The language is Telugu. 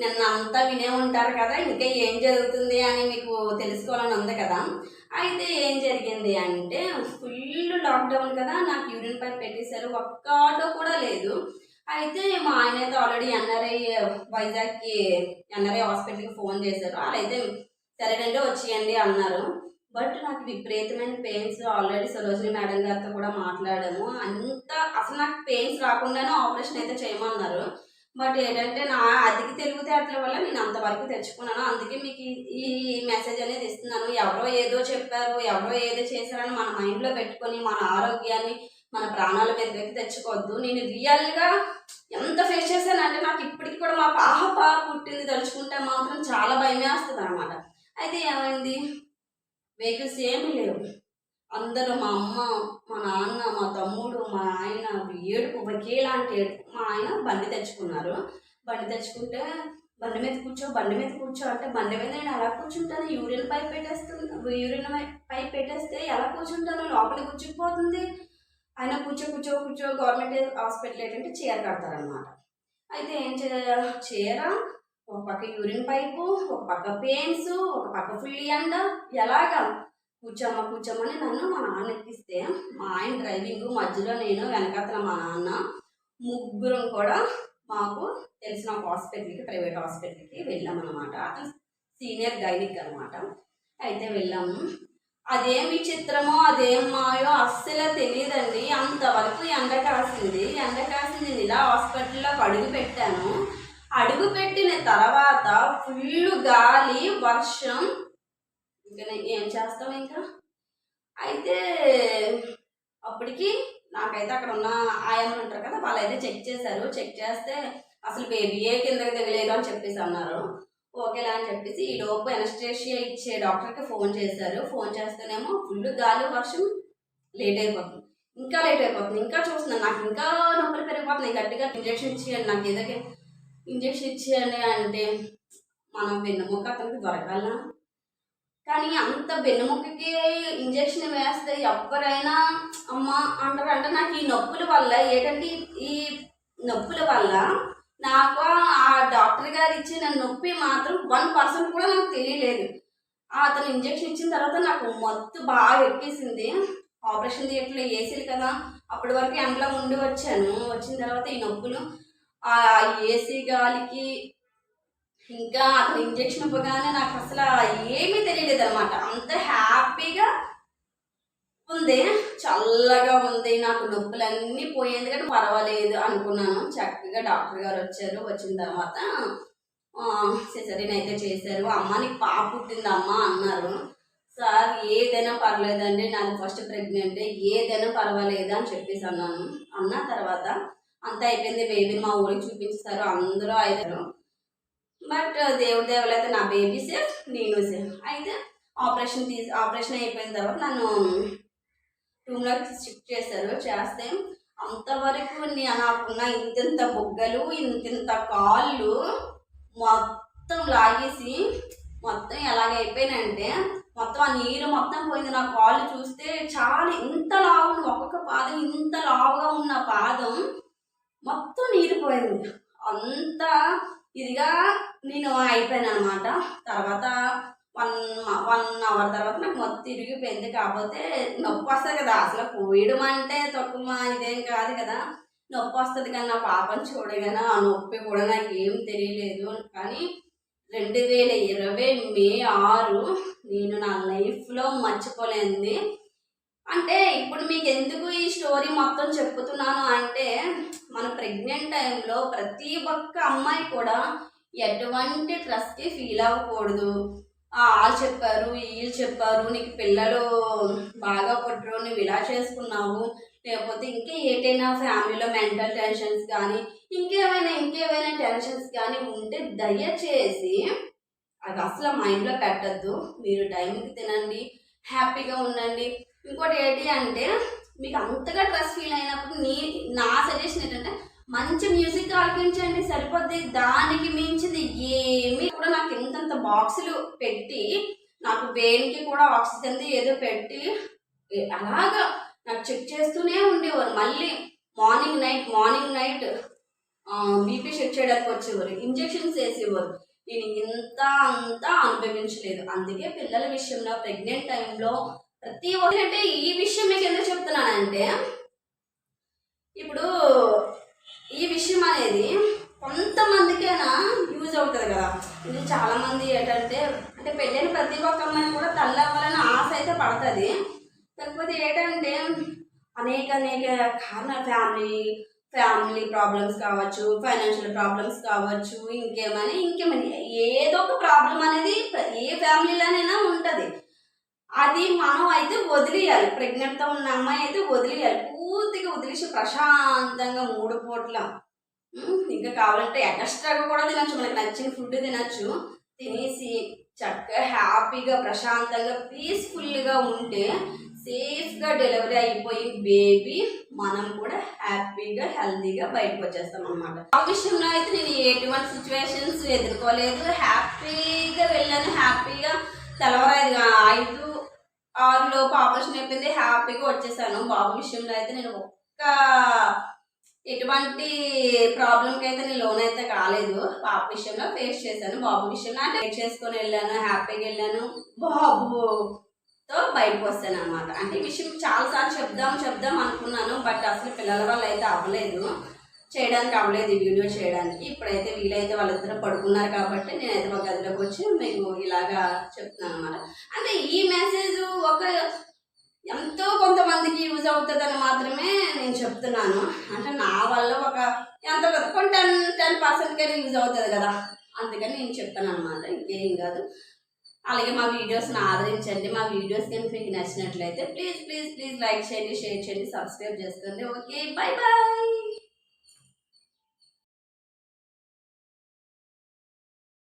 నిన్న అంతా వినే ఉంటారు కదా ఇంకా ఏం జరుగుతుంది అని మీకు తెలుసుకోవాలని ఉంది కదా. అయితే ఏం జరిగింది అంటే ఫుల్ లాక్డౌన్ కదా నాకు యూరిన్ పైన పెట్టేశారు ఒక్క ఆటో కూడా లేదు. అయితే మా ఆయన అయితే ఆల్రెడీ ఎన్ఆర్ఐ వైజాగ్కి ఎన్ఆర్ఐ హాస్పిటల్కి ఫోన్ చేశారు. వాళ్ళైతే సరేనండి వచ్చేయండి అన్నారు. బట్ నాకు విపరీతమైన పెయిన్స్ ఆల్రెడీ సరోజిని మేడం గారితో కూడా మాట్లాడాము. అంత అసలు నాకు పెయిన్స్ రాకుండానే ఆపరేషన్ అయితే చేయమన్నారు. బట్ ఏంటంటే నా అధిక తెలివితేటల వల్ల నేను అంతవరకు తెచ్చుకున్నాను. అందుకే మీకు ఈ- ఈ మెసేజ్ అనేది ఇస్తున్నాను. ఎవరో ఏదో చెప్పారు ఎవరో ఏదో చేశారని మన మైండ్లో పెట్టుకొని మన ఆరోగ్యాన్ని మన ప్రాణాల మీదకి తెచ్చుకోవద్దు. నేను రియల్గా ఎంత ఫేస్ చేశానంటే నాకు ఇప్పటికి కూడా మా పాప పుట్టింది తలుచుకుంటే మాత్రం చాలా భయమే వస్తుంది అనమాట అయితే ఏమైంది? వెహికల్స్ ఏమీ లేవు. అందరూ మా అమ్మ మా నాన్న మా తమ్ముడు మా ఆయన ఏడుపు ఒకేలాంటి ఏడుపు. మా ఆయన బండి తెచ్చుకున్నారు. బండి తెచ్చుకుంటే బండి మీద కూర్చో బండి మీద కూర్చో అంటే బండి మీద నేను ఎలా కూర్చుంటాను? యూరిన్ పైప్ పెట్టేస్తుంది యూరిన్ పైప్ పెట్టేస్తే ఎలా కూర్చుంటాను? లోపల కూర్చుకుపోతుంది ఆయన కూర్చో కూర్చో కూర్చో గవర్నమెంట్ హాస్పిటల్ ఏంటంటే చీర కడతారనమాట అయితే ఏం చేయాలి చీర ఒక పక్క యూరిన్ పైపు ఒక పక్క పెయిన్స్ ఒక పక్క ఫుల్ ఎండ ఎలాగా? కూర్చోమ్మ కూర్చోమని నన్ను మా నాన్న ఎక్కిస్తే మా ఆయన డ్రైవింగ్ మధ్యలో నేను వెనకాతల మా నాన్న ముగ్గురం కూడా మాకు తెలిసిన ఒక హాస్పిటల్కి ప్రైవేట్ హాస్పిటల్కి వెళ్ళామన్నమాట. అతను సీనియర్ గైనిక్ అనమాట అయితే వెళ్ళాము అదేం విచిత్రమో అదేం మాయో అస్సలు తెలియదండి అంతవరకు ఎండ కాసింది. ఎండ కాసింది. నేను ఇలా హాస్పిటల్లో అడుగు పెట్టాను. అడుగు పెట్టిన తర్వాత ఫుల్ గాలి వర్షం ఇంకా నేను ఏం చేస్తాం ఇంకా? అయితే అప్పటికి నాకైతే అక్కడ ఉన్న ఆయమ్మ ఉంటారు కదా వాళ్ళైతే చెక్ చేశారు. చెక్ చేస్తే అసలు బేబీయే కిందకి దిగలేదు అని చెప్పేసి అన్నారు. ఓకేలా అని చెప్పేసి ఈ లోపు ఎనస్టేషియా ఇచ్చే డాక్టర్కి ఫోన్ చేశారు. ఫోన్ చేస్తేనేమో ఫుల్ గాలి వర్షం లేట్ అయిపోతుంది. ఇంకా లేట్ అయిపోతుంది. ఇంకా చూస్తున్నాను నాకు ఇంకా నొప్పులు పెరిగిపోతున్నాయి. గట్టిగా ఇంజక్షన్ ఇచ్చేయండి నాకు ఏదో ఇంజక్షన్ ఇచ్చేయండి అంటే మనం వెన్నుముక్క అతనికి దొరకాలా కానీ అంత వెన్నుముక్కకి ఇంజెక్షన్ వేస్తే ఎవరైనా అమ్మ అంటారు అంటే నాకు ఈ నొప్పుల వల్ల ఏంటంటే ఈ నొప్పుల వల్ల నాకు ఆ డాక్టర్ గారు ఇచ్చిన నొప్పి మాత్రం వన్ పర్సెంట్ కూడా నాకు తెలియలేదు. ఆ అతను ఇంజెక్షన్ ఇచ్చిన తర్వాత నాకు మత్తు బాగా ఎక్కేసింది. ఆపరేషన్ థియేటర్లో ఏసీలు కదా అప్పటి వరకు ఎండలో ఉండి వచ్చాను. వచ్చిన తర్వాత ఈ నొప్పులు ఆ ఏసీ గాలికి ఇంకా అతను ఇంజక్షన్ ఇవ్వగానే నాకు అసలు ఏమీ తెలియలేదు అనమాట అంత హ్యాపీగా ఉంది. చల్లగా ఉంది. నాకు నొప్పులన్నీ పోయింది కానీ పర్వాలేదు అనుకున్నాను. చక్కగా డాక్టర్ గారు వచ్చారు. వచ్చిన తర్వాత సిజరీన్ అయితే చేశారు. అమ్మ నీకు పాప పుట్టింది అమ్మ అన్నారు. సార్ ఏదైనా పర్వాలేదండి. నాకు ఫస్ట్ ప్రెగ్నెంట్ ఏదైనా పర్వాలేదు అని చెప్పేసి అన్నాను. అన్న తర్వాత అంతా అయిపోయింది. బేబీని మా ఊరికి చూపించారు అందరూ అయితే బట్ uh, దేవుడి దేవుడు అయితే నా బేబీ సేఫ్ నేను సేఫ్ అయితే ఆపరేషన్ తీసి ఆపరేషన్ అయిపోయిన తర్వాత నన్ను రూమ్లోకి షిఫ్ట్ చేశారు చేస్తే అంతవరకు నాకున్న ఇంతింత బుగ్గలు ఇంతింత కాళ్ళు మొత్తం లాగేసి మొత్తం ఎలాగ అయిపోయినంటే మొత్తం ఆ నీరు మొత్తం పోయింది. నా కాళ్ళు చూస్తే చాలా ఇంత లావు ఉంది. ఒక్కొక్క పాదం ఇంత లావుగా ఉన్న పాదం మొత్తం నీరు పోయింది. అంత ఇదిగా నేను అయిపోయాను అనమాట తర్వాత వన్ వన్ అవర్ తర్వాత నాకు మొత్తం తిరిగిపోయింది కాకపోతే నొప్పి వస్తుంది కదా. అసలు పోయడం అంటే తక్కువ ఇదేం కాదు కదా. నొప్పి వస్తుంది కానీ నా పాపను చూడగానే ఆ నొప్పి కూడా నాకు ఏం తెలియలేదు. కానీ రెండు వేల ఇరవై మే ఆరు నేను నా లైఫ్లో మర్చిపోలేంది అంటే ఇప్పుడు మీకు ఎందుకు ఈ స్టోరీ మొత్తం చెప్పుతున్నాను అంటే మన ప్రెగ్నెంట్ టైంలో ప్రతి ఒక్క అమ్మాయి కూడా ఎటువంటి ట్రస్ట్కి ఫీల్ అవ్వకూడదు. వాళ్ళు చెప్పారు వీళ్ళు చెప్పారు నీకు పిల్లలు బాగా పుట్టరు నువ్వు ఇలా చేసుకున్నావు. లేకపోతే ఇంకా ఏటైనా ఫ్యామిలీలో మెంటల్ టెన్షన్స్ కానీ ఇంకేమైనా ఇంకేమైనా టెన్షన్స్ కానీ ఉంటే దయచేసి అది అసలు మైండ్లో పెట్టద్దు. మీరు టైంకి తినండి హ్యాపీగా ఉండండి. ఇంకోటి ఏంటి అంటే మీకు అంతగా స్ట్రెస్ ఫీల్ అయినప్పుడు నీ నా సజెషన్ ఏంటంటే మంచి మ్యూజిక్ ఆలకించండి సరిపోద్ది. దానికి మించింది ఏమి కూడా నాకు ఇంతంత బాక్సులు పెట్టి నాకు వేనికి కూడా ఆక్సిజన్ ఏదో పెట్టి అలాగా నాకు చెక్ చేస్తూనే ఉండేవారు. మళ్ళీ morning night morning night BP check చేయడానికి వచ్చేవారు. ఇంజెక్షన్స్ వేసేవారు. నేను ఇంత అంతా అనుభవించలేదు. అందుకే పిల్లల విషయంలో ప్రెగ్నెంట్ టైంలో ప్రతి ఒక్కరంటే ఈ విషయం మీకు ఎందుకు చెప్తున్నానంటే ఇప్పుడు ఈ విషయం అనేది కొంతమందికైనా యూజ్ అవుతుంది కదా. ఇది చాలామంది ఏంటంటే అంటే పెళ్ళైన ప్రతి ఒక్క అమ్మాయిని కూడా తల్లి అవ్వాలని ఆశ అయితే పడుతుంది. కాకపోతే ఏంటంటే అనేక అనేక కారణాలు ఫ్యామిలీ ఫ్యామిలీ ప్రాబ్లమ్స్ కావచ్చు ఫైనాన్షియల్ ప్రాబ్లమ్స్ కావచ్చు ఇంకేమని ఇంకేమని ఏదో ఒక ప్రాబ్లం అనేది ఏ ఫ్యామిలీలోనైనా ఉంటుంది. అది మనం అయితే వదిలేయాలి. ప్రెగ్నెంట్తో ఉన్న అమ్మాయి అయితే వదిలేయాలి. పూర్తిగా వదిలేసి ప్రశాంతంగా మూడు పూట్ల. ఇంకా కావాలంటే ఎక్స్ట్రాగా కూడా తినచ్చు. మనకి నచ్చిన ఫుడ్ తినచ్చు. తినేసి చక్కగా హ్యాపీగా ప్రశాంతంగా పీస్ఫుల్గా ఉంటే సేఫ్గా డెలివరీ అయిపోయి బేబీ మనం కూడా హ్యాపీగా హెల్తీగా బయటకు వచ్చేస్తాం అనమాట ఆ విషయంలో అయితే నేను ఎటువంటి సిచ్యువేషన్స్ ఎదుర్కోలేదు. హ్యాపీగా వెళ్ళాను. హ్యాపీగా తెలవరాదు ఐదు ఆరులోపు ఆపరేషన్ అయిపోయింది. హ్యాపీగా వచ్చేసాను బాబు విషయంలో అయితే. నేను ఒక్క ఎటువంటి ప్రాబ్లంకి అయితే నేను లోన్ అయితే కాలేదు. పాప విషయంలో ఫేస్ చేశాను. బాబు విషయంలో అంటే చేసుకొని వెళ్ళాను హ్యాపీగా వెళ్ళాను. బాబుతో బయటకు వస్తాను అనమాట అంటే ఈ విషయం చాలాసార్లు చెప్దాం చెప్దాం అనుకున్నాను బట్ అసలు పిల్లల వల్ల అయితే అవ్వలేదు. చేయడానికి అవ్వలేదు ఈ వీడియో చేయడానికి. ఇప్పుడైతే వీలైతే వాళ్ళిద్దరూ పడుకున్నారు కాబట్టి నేనైతే ఒక గదిలోకి వచ్చి మీకు ఇలాగా చెప్తున్నాను అనమాట అంటే ఈ మెసేజ్ ఒక ఎంతో కొంతమందికి యూజ్ అవుతుందని మాత్రమే నేను చెప్తున్నాను. అంటే నా వల్ల ఒక ఎంత కొన్ని టెన్ టెన్ పర్సెంట్కైనా యూజ్ అవుతుంది కదా. అందుకని నేను చెప్తాను అనమాట ఇంకేం కాదు. అలాగే మా వీడియోస్ని ఆదరించండి. మా వీడియోస్ కనుక మీకు నచ్చినట్లయితే ప్లీజ్ ప్లీజ్ ప్లీజ్ లైక్ చేయండి షేర్ చేయండి సబ్స్క్రైబ్ చేసుకోండి. Okay bye bye